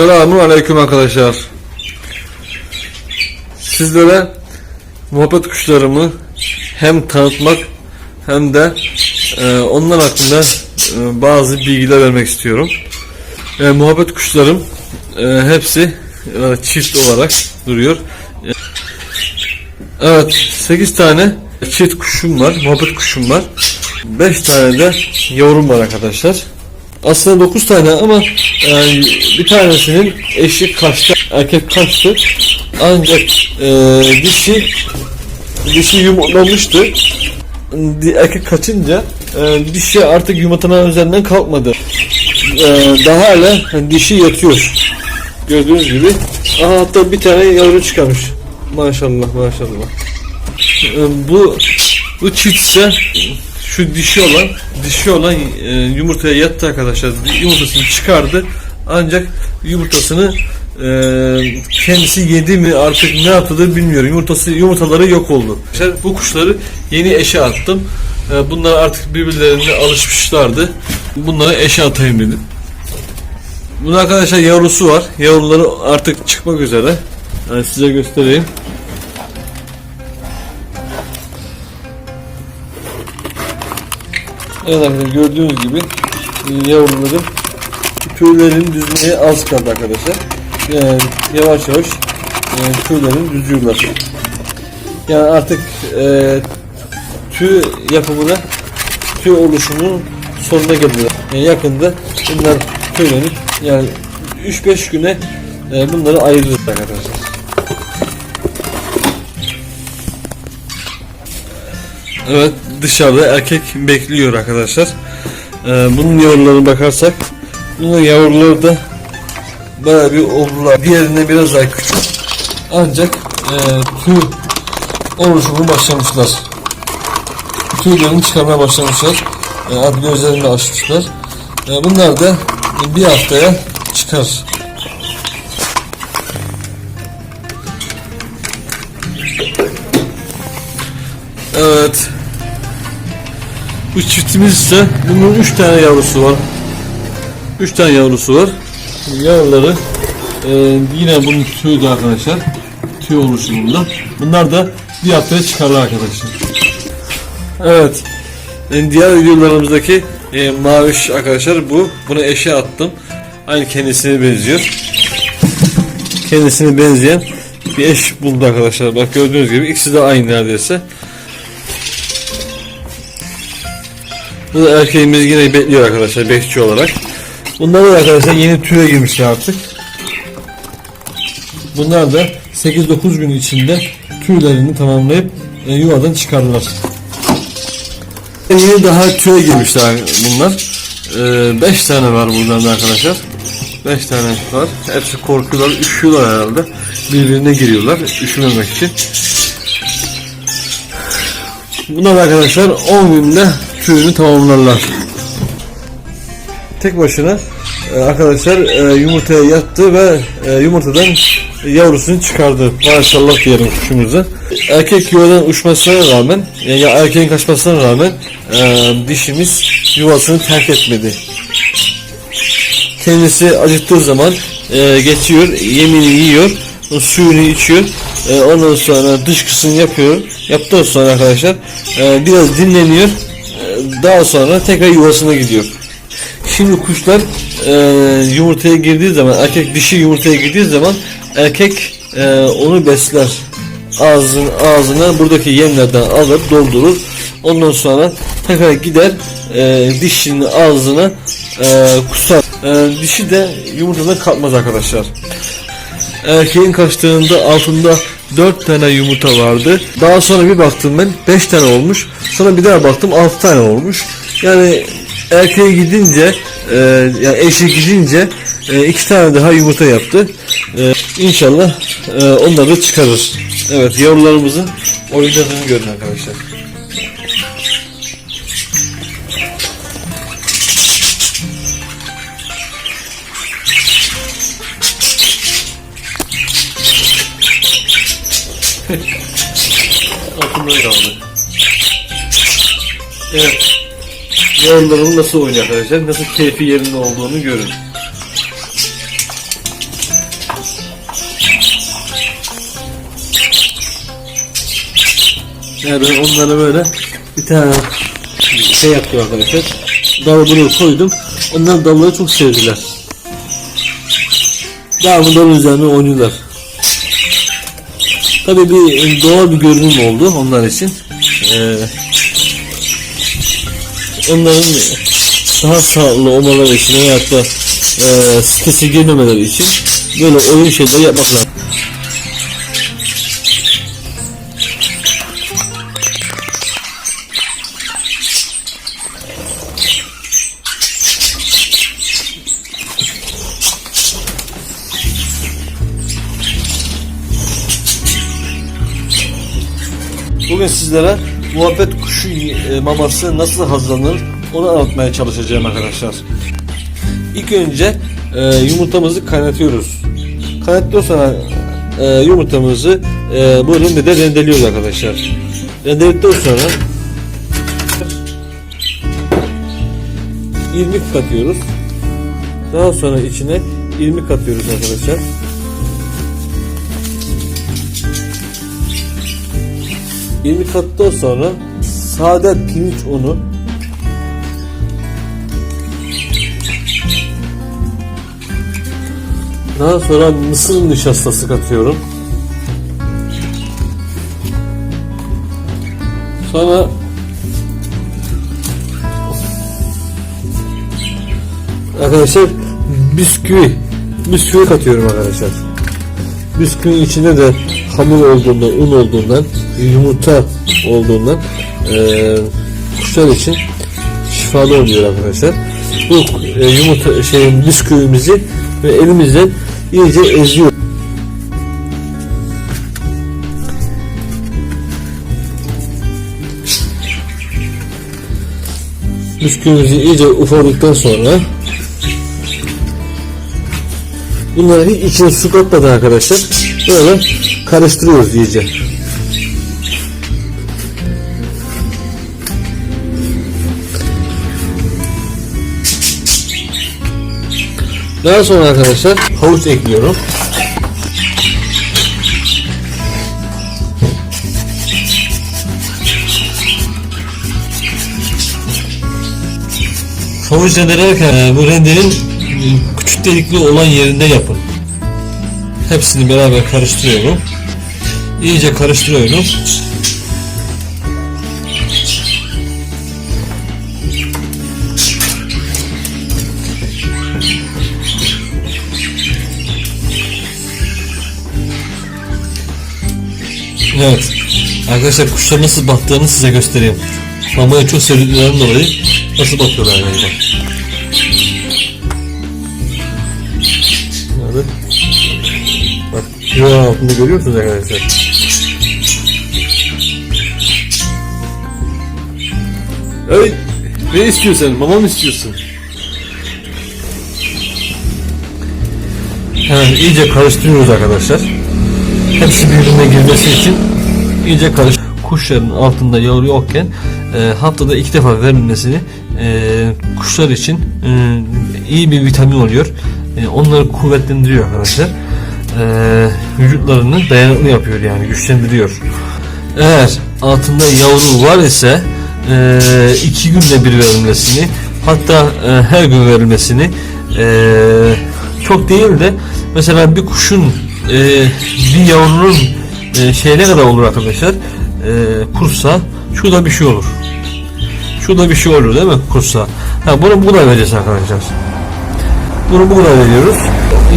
Selamun Aleyküm arkadaşlar. Sizlere muhabbet kuşlarımı hem tanıtmak hem de e, onlar hakkında e, bazı bilgiler vermek istiyorum. E, muhabbet kuşlarım e, hepsi e, çift olarak duruyor. E, Evet 8 tane çift kuşum var, muhabbet kuşum var. 5 tane de yavrum var arkadaşlar. Aslında 9 tane ama e, bir tanesinin eşi kaçtı, erkek kaçtı. Ancak e, dişi dişi yumurtlamıştı. Erkek kaçınca e, dişi artık yumurtanın üzerinden kalkmadı. E, daha hala dişi yatıyor. Gördüğünüz gibi. Aha hatta bir tane yavru çıkarmış. Maşallah maşallah. E, bu bu çiftse şu dişi olan dişi olan e, yumurtaya yattı arkadaşlar. Yumurtasını çıkardı. Ancak yumurtasını e, kendisi yedi mi artık ne yaptı bilmiyorum. Yumurtası yumurtaları yok oldu. Arkadaşlar, Bu kuşları yeni eşe attım. E, bunlar artık birbirlerine alışmışlardı. Bunları eşe atayım dedim. Bunun arkadaşlar yavrusu var. Yavruları artık çıkmak üzere. Yani size göstereyim. Evet arkadaşlar gördüğünüz gibi e, yavruların tüylerin düzmeye az kaldı arkadaşlar. Yani yavaş yavaş e, tüylerin düzüyorlar. Yani artık e, tüy yapımına tüy oluşumunun sonuna geldiler. Yani yakında bunlar tüylenip yani 3-5 güne e, bunları ayırırız arkadaşlar. Evet dışarıda erkek bekliyor arkadaşlar. Ee, bunun yavrularına bakarsak bunun yavruları da bayağı bir oldular. Diğerine biraz daha küçük. Ancak e, tüy oluşumu başlamışlar. Tüylerini çıkarmaya başlamışlar. E, artık gözlerini açmışlar. E, bunlar da bir haftaya çıkar. Evet. Bu çiftimiz ise bunun 3 tane yavrusu var. 3 tane yavrusu var. Yavruları e, yine bunun tüyü arkadaşlar. Tüy oluşumunda. Bunlar da bir haftaya çıkarlar arkadaşlar. Evet. E, diğer videolarımızdaki e, maviş arkadaşlar bu. Bunu eşe attım. Aynı kendisine benziyor. Kendisine benzeyen bir eş buldu arkadaşlar. Bak gördüğünüz gibi ikisi de aynı neredeyse. Bu da erkeğimiz yine bekliyor arkadaşlar bekçi olarak. Bunlar da arkadaşlar yeni tüye girmişler artık. Bunlar da 8-9 gün içinde tüylerini tamamlayıp e, yuvadan çıkardılar. Yeni daha tüye girmişler bunlar. 5 tane var buradan da arkadaşlar. 5 tane var. Hepsi korkuyorlar, üşüyorlar herhalde. Birbirine giriyorlar üşümemek için. Bunlar arkadaşlar 10 günde tüyünü tamamlarlar. Tek başına e, arkadaşlar e, yumurtaya yattı ve e, yumurtadan yavrusunu çıkardı. Maşallah diyelim kuşumuza. Erkek yuvadan uçmasına rağmen yani erkeğin kaçmasına rağmen dişimiz yuvasını terk etmedi. Kendisi acıktığı zaman geçiyor, yemini yiyor, suyunu içiyor. Ondan sonra dışkısını yapıyor. Yaptıktan sonra arkadaşlar biraz dinleniyor. Daha sonra tekrar yuvasına gidiyor. Şimdi kuşlar e, yumurtaya girdiği zaman, erkek dişi yumurtaya girdiği zaman erkek e, onu besler. Ağzın, ağzına buradaki yemlerden alır, doldurur. Ondan sonra tekrar gider e, dişinin ağzına e, kusar. E, dişi de yumurtadan kalkmaz arkadaşlar. Erkeğin kaçtığında altında 4 tane yumurta vardı. Daha sonra bir baktım ben 5 tane olmuş. Sonra bir daha baktım 6 tane olmuş. Yani erkeğe gidince e, yani eşi gidince e, iki tane daha yumurta yaptı. E, inşallah e, onları da çıkarır. Evet yavrularımızın oynadığını görün arkadaşlar. Böyle oldu. Evet. Yağlarımı nasıl oynuyor arkadaşlar? Nasıl keyfi yerinde olduğunu görün. Yani ben onlara böyle bir tane şey yaptım arkadaşlar. Dalı koydum. Onlar dalları çok sevdiler. Devamlı dalın üzerine oynuyorlar. Tabii bir doğal bir görünüm oldu onlar için. Ee, onların daha sağlıklı olmaları için da e, strese girmemeleri için böyle oyun şeyleri yapmak lazım. Bugün sizlere muhabbet kuşu e, maması nasıl hazırlanır onu anlatmaya çalışacağım arkadaşlar. İlk önce e, yumurtamızı kaynatıyoruz. Kaynattıktan sonra e, yumurtamızı e, bu rendede rendeliyoruz arkadaşlar. Rendeledikten sonra irmik katıyoruz. Daha sonra içine irmik katıyoruz arkadaşlar. İrmik kattıktan sonra sade pirinç unu Daha sonra mısır nişastası katıyorum. Sonra Arkadaşlar bisküvi bisküvi katıyorum arkadaşlar. Bisküvinin içinde de hamur olduğundan, un olduğundan, yumurta olduğundan eee kuşlar için şifalı oluyor arkadaşlar. Bu e, yumurta şeyin bisküvimizi ve elimizden iyice eziyor. Bisküvimizi iyice ufaladıktan sonra bunları içine su katmadan arkadaşlar böyle karıştırıyoruz iyice. Daha sonra arkadaşlar havuç ekliyorum. Havuç rendelerken bu rendenin e, küçük delikli olan yerinde yapın. Hepsini beraber karıştırıyorum. İyice karıştırıyorum. Evet. Arkadaşlar kuşlar nasıl baktığını size göstereyim. Mamaya çok sevdiklerinden dolayı nasıl bakıyorlar yani Yuva altında görüyorsunuz arkadaşlar. Ey, ne istiyorsun? Mama mı istiyorsun? Evet, iyice karıştırıyoruz arkadaşlar. Hepsi birbirine girmesi için iyice karış. Kuşların altında yavru yokken e, haftada iki defa verilmesini e, kuşlar için e, iyi bir vitamin oluyor. E, onları kuvvetlendiriyor arkadaşlar. E, vücutlarını dayanıklı yapıyor yani güçlendiriyor. Eğer altında yavru var ise e, iki günde bir verilmesini hatta e, her gün verilmesini e, çok değil de mesela bir kuşun e, bir yavrunun e, şey ne kadar olur arkadaşlar? E, kursa şurada bir şey olur. Şurada bir şey olur değil mi kursa? Ha, bunu bu kadar vereceğiz arkadaşlar bunu bu kadar veriyoruz.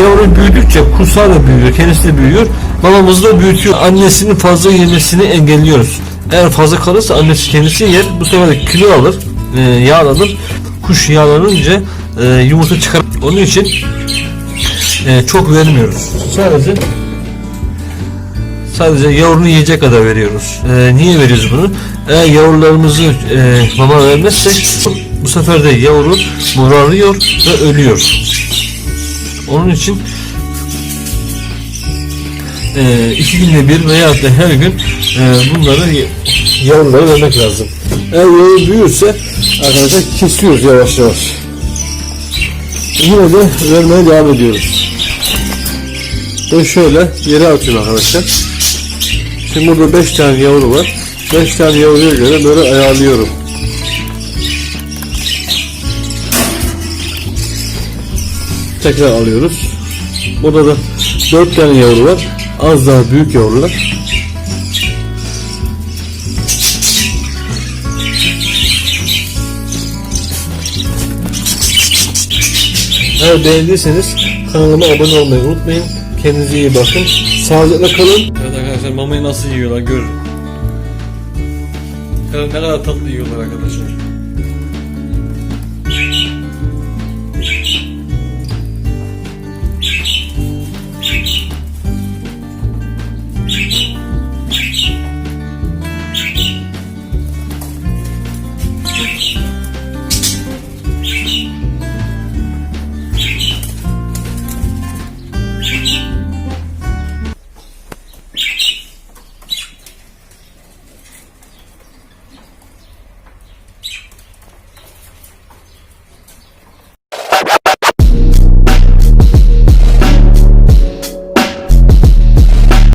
Yavru büyüdükçe kursağı da büyüyor kendisi de büyüyor. Mamamızı da büyütüyor. Annesinin fazla yemesini engelliyoruz. Eğer fazla kalırsa annesi kendisi yer. Bu sefer de kilo alır e, yağlanır kuş yağlanınca e, yumurta çıkar. Onun için e, çok vermiyoruz. Sadece sadece yavrunu yiyecek kadar veriyoruz. E, niye veriyoruz bunu? Eğer yavrularımızı e, mama vermezsek bu sefer de yavru morarıyor ve ölüyor. Onun için e, iki günde bir veya da her gün e, bunları yavruları vermek lazım. Eğer yavru büyürse arkadaşlar kesiyoruz yavaş yavaş. Yine de vermeye devam ediyoruz. Ben şöyle yere atıyorum arkadaşlar. Şimdi burada 5 tane yavru var. 5 tane yavruya göre böyle ayarlıyorum. Tekrar alıyoruz. Burada da 4 tane yavru var. Az daha büyük yavrular. Eğer beğendiyseniz kanalıma abone olmayı unutmayın. Kendinize iyi bakın. Sağlıcakla kalın. Evet arkadaşlar mamayı nasıl yiyorlar görün. Ne kadar tatlı yiyorlar arkadaşlar.